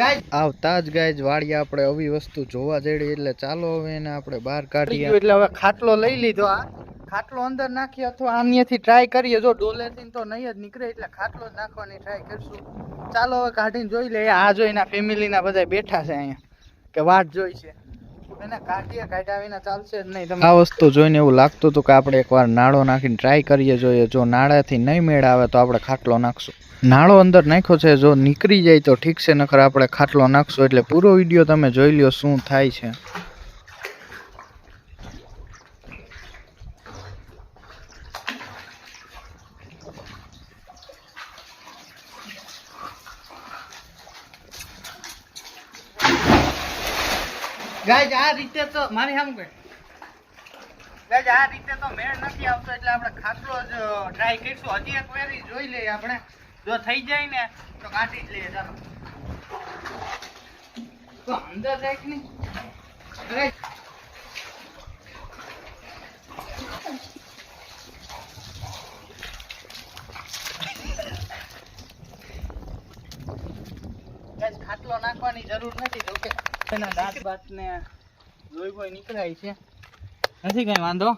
આવતા જ ગાય વાળી આપણે આવી વસ્તુ જોવા જઈએ એટલે ચાલો હવે એને આપણે બહાર કાઢીએ. એટલે હવે ખાટલો લઈ લીધો આ. ખાટલો અંદર નાખીએ અથવા આનીથી ટ્રાય કરીએ. જો ડોલેથી તો નહીં જ નીકળે એટલે ખાટલો જ નાખવાની ટ્રાય કરશું. ચાલો હવે કાઢીને જોઈ લઈએ. આ જોઈને ફેમિલીના બધા બેઠા છે અહીંયા. કે વાટ જોઈ છે. આ વસ્તુ જોઈને એવું લાગતું હતું કે આપણે એકવાર નાળો નાખીને ટ્રાય કરીએ જોઈએ. જો નાળાથી નહીં મેળ આવે તો આપણે ખાટલો નાખશું. નાળો અંદર નાખ્યો છે, જો નીકળી જાય તો ઠીક છે નખર આપણે ખાટલો નાખશું. એટલે પૂરો વીડિયો તમે જોઈ લ્યો શું થાય છે. ગાય આ રીતે તો મારી સામે કહે ગાય આ રીતે તો મેળ નથી આવતો એટલે આપણે ખાટલો જ ટ્રાય કરીશું. હજી એક વેરી જોઈ લઈએ આપણે. જો થઈ જાય ને તો કાઢી જ લઈએ ચાલો. તો અંદર અરે. ગાઈસ, ખાટલો નાખવાની જરૂર નથી જોકે. દાંત બાત ને લોહી બોય નીકળાય છે. નથી કઈ વાંધો.